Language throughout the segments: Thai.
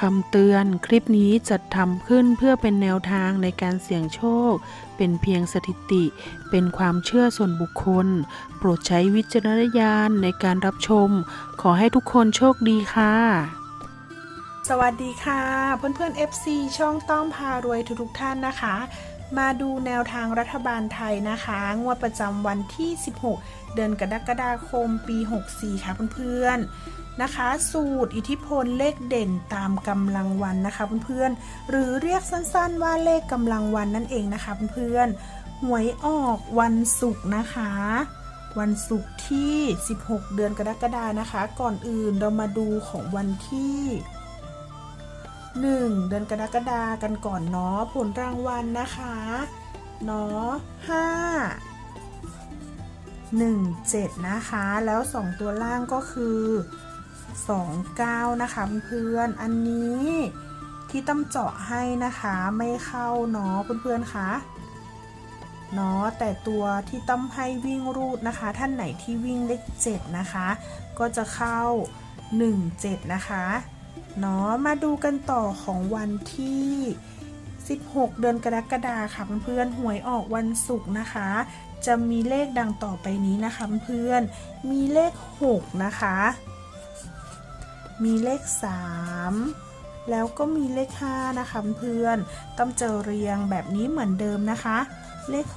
คำเตือนคลิปนี้จัดทำขึ้นเพื่อเป็นแนวทางในการเสี่ยงโชค เป็นเพียงสถิติ เป็นความเชื่อส่วนบุคคล โปรดใช้วิจารณญาณในการรับชม ขอให้ทุกคนโชคดีค่ะ สวัสดีค่ะเพื่อนๆ FC ช่องต้อมพารวยทุกๆท่านนะคะ มาดูแนวทางรัฐบาลไทยนะคะ งวดประจำวันที่ 16 เดือนกรกฎาคมปี 64 ค่ะเพื่อนๆ นะคะ สูตรอิทธิพลเลขเด่นตามกำลังวันนะคะเพื่อนๆหรือเรียกสั้นๆว่าเลขกำลังวันนั่นเองนะคะเพื่อนๆหวยออกวันศุกร์นะคะวันศุกร์ที่ 16 เดือนกรกฎานะคะ ก่อนอื่นเรามาดูของวันที่ 1 เดือนกรกฎากันก่อนเนาะผลรางวัลนะคะเนาะ5 1 7นะคะ แล้ว 2 ตัวล่างก็คือ 2 9 นะคะเพื่อนอันนี้ที่ต้องเจาะให้นะคะไม่เข้าเนาะเพื่อนๆคะเนาะแต่ตัวที่ต้องให้วิ่งรูดนะคะ ท่านไหนที่วิ่งเลข7นะคะ ก็จะเข้า 1 7 นะคะเนาะมาดูกันต่อของวันที่ 16 เดือนกรกฎาค่ะเพื่อนๆหวยออกวันศุกร์นะคะ จะมีเลขดังต่อไปนี้นะคะเพื่อนๆมีเลข 6 นะคะ มีเลข 3 แล้วก็มีเลข 5 นะคะเพื่อนต้องเจอเรียงแบบนี้เหมือนเดิมนะคะ เลข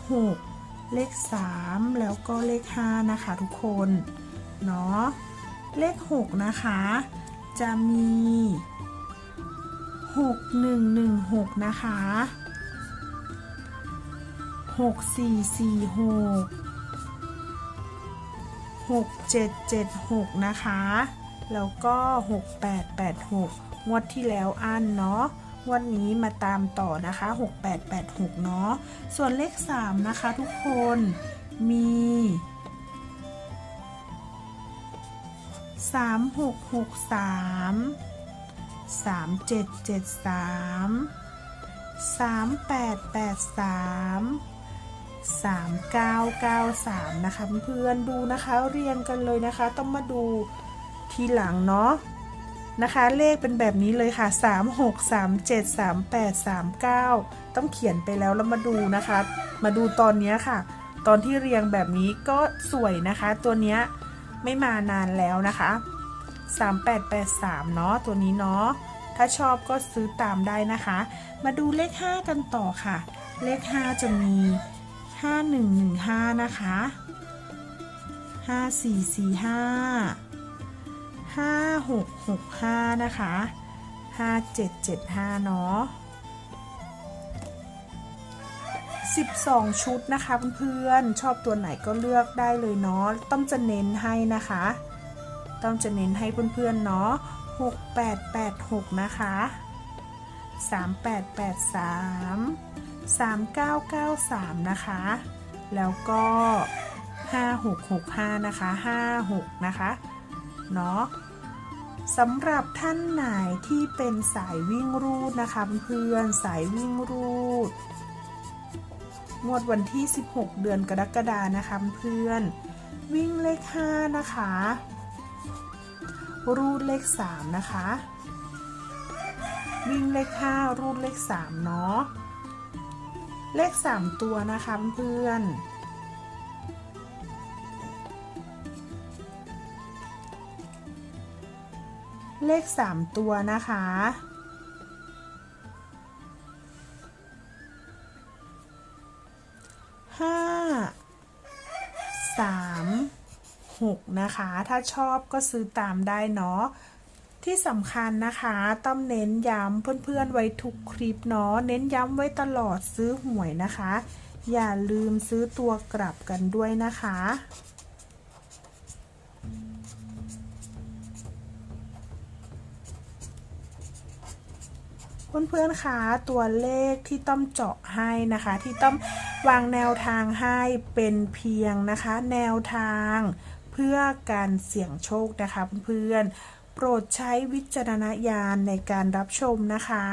6 เลข 3 แล้วก็เลข 5 นะคะทุกคนเนาะเลข 6 นะคะ จะมี 6116 นะคะ 6446 6776 นะคะ แล้วก็ 6886 งวดที่แล้วอันเนาะวันนี้มาตามต่อนะคะ 6886 เนาะ ส่วนเลข 3 นะคะทุกคน มี 3663 3773 3883 3993 นะคะเพื่อนๆดูนะคะเรียงกันเลยนะคะ ต้องมาดู ทีหลังเนาะนะคะ เลขเป็นแบบนี้เลยค่ะ 36 37 38 39 ต้องเขียนไปแล้วแล้วมาดูนะคะ มาดูตอนนี้ค่ะ ตอนที่เรียงแบบนี้ก็สวยนะคะ ตัวเนี้ยไม่มานานแล้วนะคะ 3883 เนาะตัวนี้เนาะถ้าชอบก็ซื้อตามได้นะคะ มาดูเลข 5 กันต่อค่ะ เลข 5 จะมี 5115 นะคะ 5445 5665 นะคะ 5775 เนาะ12 ชุดนะคะเพื่อนๆชอบตัวไหนก็เลือกได้เลยเนาะต้องจะเน้นให้นะคะ ต้องจะเน้นให้เพื่อนๆเนาะ6886 นะคะ 3883 3993 นะคะ แล้วก็ 5665 นะคะ 56 นะคะ เนาะสำหรับท่านไหนที่เป็นสายวิ่งรูดนะคะเพื่อนสายวิ่งรูด งวดวันที่ 16 เดือนกรกฎานะคะเพื่อนวิ่งเลข 5 นะคะ รูดเลข 3 นะคะ วิ่งเลข 5 รูดเลข 3 เนาะเลข 3 ตัวนะคะเพื่อน เลข 3 ตัวนะคะ ห้า สาม หกนะคะ ถ้าชอบก็ซื้อตามได้เนาะที่สำคัญนะคะต้องเน้นย้ำเพื่อนๆไว้ทุกคลิปเนาะเน้นย้ำไว้ตลอดซื้อหวยนะคะ อย่าลืมซื้อตัวกลับกันด้วยนะคะ เพื่อนๆคะตัวเลขที่ต้อมเจาะให้นะคะ ที่ต้อมวางแนวทางให้เป็นเพียงนะคะ แนวทางเพื่อการเสี่ยงโชคนะคะเพื่อนๆโปรดใช้วิจารณญาณในการรับชมนะคะ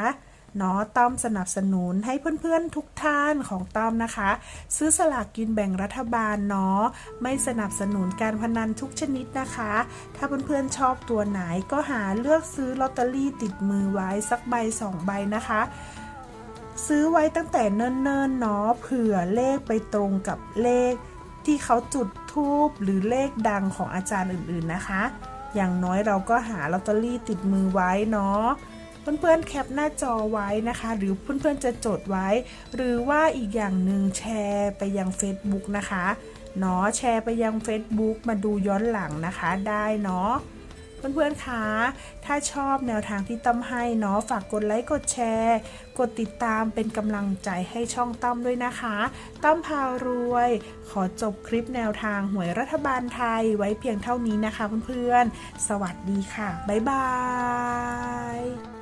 เนาะต้อมสนับสนุนให้เพื่อนๆทุกท่านของต้อมนะคะ ซื้อสลากกินแบ่งรัฐบาลเนาะไม่สนับสนุนการพนันทุกชนิดนะคะ ถ้าเพื่อนๆชอบตัวไหนก็หาเลือกซื้อลอตเตอรี่ติดมือไว้สักใบสองใบนะคะซื้อไว้ตั้งแต่เนิ่นๆเนาะเผื่อเลขไปตรงกับเลขที่เขาจุดทูบหรือเลขดังของอาจารย์อื่นๆนะคะ อย่างน้อยเราก็หาลอตเตอรี่ติดมือไว้เนาะ เพื่อนๆแคปหน้าจอไว้นะคะ หรือเพื่อนๆจะจดไว้ หรือว่าอีกอย่างหนึ่งแชร์ไปยัง Facebook นะคะเนาะแชร์ไปยัง Facebook มาดูย้อนหลังนะคะได้เนาะเพื่อนๆ คะ ถ้าชอบแนวทางที่ตั้มให้เนาะ ฝากกดไลค์ กดแชร์ กดติดตามเป็นกำลังใจให้ช่องตั้มด้วยนะคะ ตั้มพารวย ขอจบคลิปแนวทางหวยรัฐบาลไทยไว้เพียงเท่านี้นะคะเพื่อนๆ สวัสดีค่ะ บ๊ายบาย